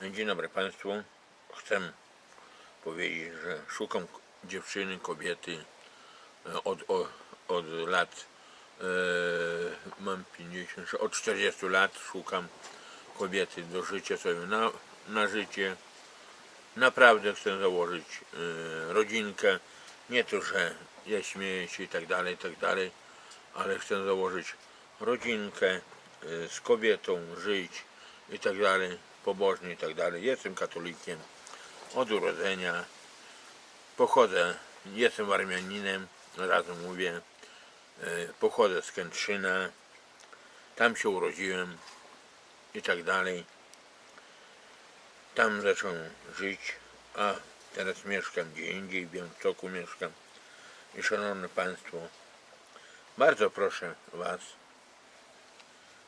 Dzień dobry Państwu. Chcę powiedzieć, że szukam dziewczyny, kobiety e, od, od, od lat, e, mam 50, od 40 lat szukam kobiety do życia sobie na, na życie. Naprawdę chcę założyć e, rodzinkę. Nie to, że ja śmieję się i tak dalej, i tak dalej, ale chcę założyć rodzinkę e, z kobietą, żyć i tak dalej, pobożnie i tak dalej. Jestem katolikiem od urodzenia. Pochodzę, jestem armianinem, razem mówię. E, Pochodzę z Kętrzyna. Tam się urodziłem i tak dalej. Tam zacząłem żyć, a teraz mieszkam gdzie indziej, w Białymstoku mieszkam. I szanowne Państwo, bardzo proszę Was,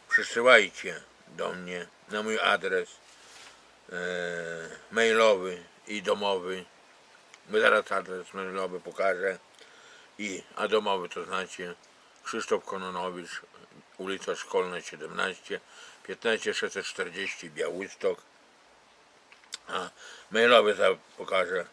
przysyłajcie do mnie na mój adres mailowy i domowy. Zaraz adres mailowy pokażę. I, a domowy to znacie Krzysztof Kononowicz, ulica Szkolna 17, 15 640 Białystok. A mailowy pokażę.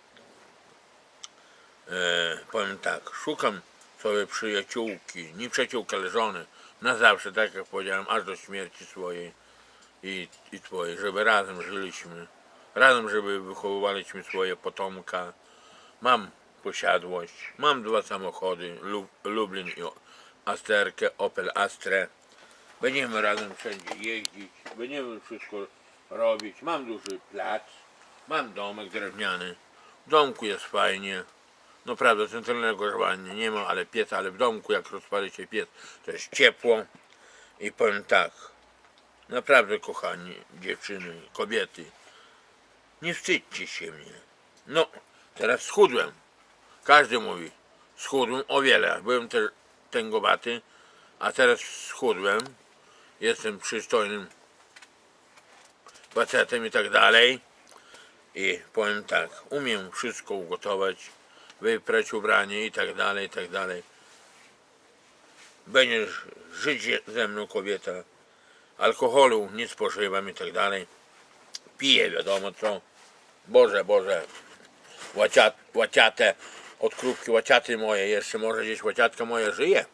E, powiem tak, szukam sobie przyjaciółki, nie przyjaciółki, ale żony, na zawsze, tak jak powiedziałem, aż do śmierci swojej i, i twojej, żeby razem żyliśmy, razem, żeby wychowywaliśmy swoje potomka. Mam posiadłość, mam dwa samochody, Lu, Lublin i Asterkę, Opel Astrę. Będziemy razem wszędzie jeździć, będziemy wszystko robić. Mam duży plac, mam domek drewniany, w domku jest fajnie. No prawda, centralnego grzewania nie ma, ale piec, ale w domku jak rozpali się piec, to jest ciepło. I powiem tak, naprawdę kochani dziewczyny, kobiety, nie wstydźcie się mnie. No, teraz schudłem. Każdy mówi, schudłem o wiele. Byłem też tęgowaty, a teraz schudłem. Jestem przystojnym facetem i tak dalej. I powiem tak, umiem wszystko ugotować, wyprać ubranie i tak dalej, i tak dalej. Będziesz żyć ze mną kobieta, alkoholu nie spożywam i tak dalej. Piję wiadomo co. Boże, Boże, łaciat, łaciate, od krówki łaciaty moje, jeszcze może gdzieś łaciatka moja żyje.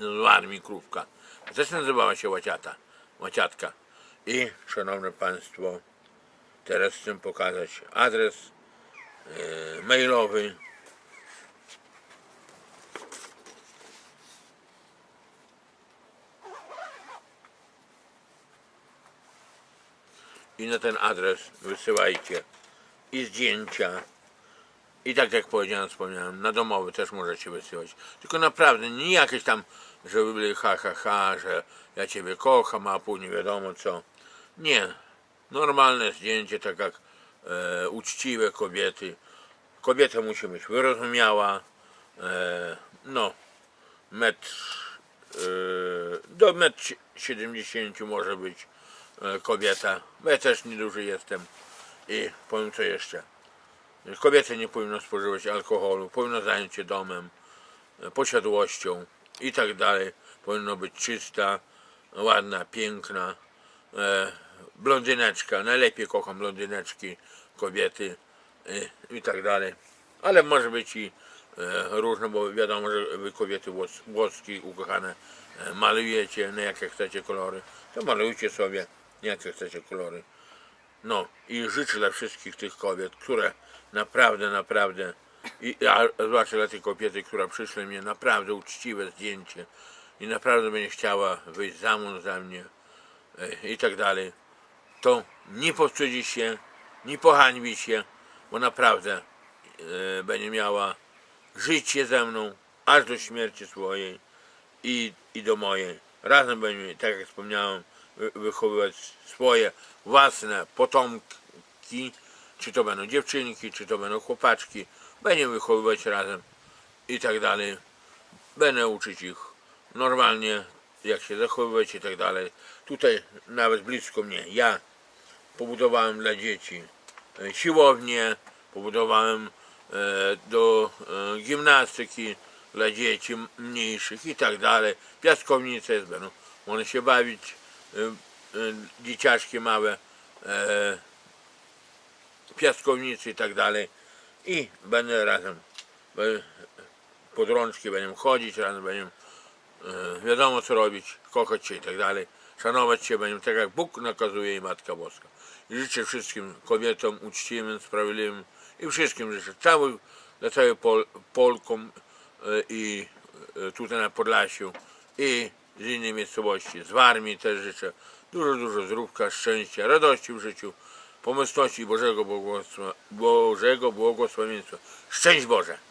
Z armii krówka. Też nazywała się łaciata, łaciatka. I, szanowne Państwo, teraz chcę pokazać adres e, mailowy. I na ten adres wysyłajcie i zdjęcia. I tak jak powiedziałem, wspomniałem, na domowy też możecie wysyłać. Tylko naprawdę nie jakieś tam, żeby byli ha ha ha, że ja ciebie kocham, a później wiadomo co. Nie. Normalne zdjęcie, tak jak e, uczciwe kobiety. Kobieta musi być wyrozumiała. E, no, metr e, do metr siedemdziesięciu może być kobieta. Bo ja też nieduży jestem. I powiem co jeszcze. Kobieta nie powinna spożywać alkoholu, powinna zająć się domem, e, posiadłością i tak dalej. Powinna być czysta, ładna, piękna. E, blondyneczka, najlepiej kocham blondyneczki, kobiety e, i tak dalej. Ale może być i e, różne, bo wiadomo, że wy kobiety włos, włoski ukochane e, malujecie na jakie chcecie kolory, to malujcie sobie jakie chcecie kolory. No i życzę dla wszystkich tych kobiet, które naprawdę, naprawdę, i, a zwłaszcza dla tej kobiety, która przyszła mnie naprawdę uczciwe zdjęcie i naprawdę będzie chciała wyjść za mąż za mnie e, i tak dalej, to nie powstydzi się, nie pohańbi się, bo naprawdę e, będzie miała życie ze mną aż do śmierci swojej i, i do mojej. Razem będziemy, tak jak wspomniałem, wychowywać swoje własne potomki, czy to będą dziewczynki, czy to będą chłopaczki. Będziemy wychowywać razem i tak dalej. Będę uczyć ich normalnie, jak się zachowywać i tak dalej. Tutaj nawet blisko mnie, ja pobudowałem dla dzieci e, siłownię, pobudowałem e, do e, gimnastyki dla dzieci mniejszych i tak dalej. Piaskownice jest, będą one się bawić, dzieciaczki małe, e, piaskownicy i tak dalej. I będę razem, pod rączki będziemy chodzić, razem będziemy e, wiadomo co robić, kochać się i tak dalej, szanować się będziemy tak jak Bóg nakazuje i Matka Boska. I życzę wszystkim kobietom uczciwym, sprawiedliwym i wszystkim życzę, całych, dla całej Pol, Polkom e, i tutaj na Podlasiu i z innej miejscowości, z Warmii też życzę dużo, dużo zdrówka, szczęścia, radości w życiu, pomyślności i Bożego, Bożego błogosławieństwa. Szczęść Boże!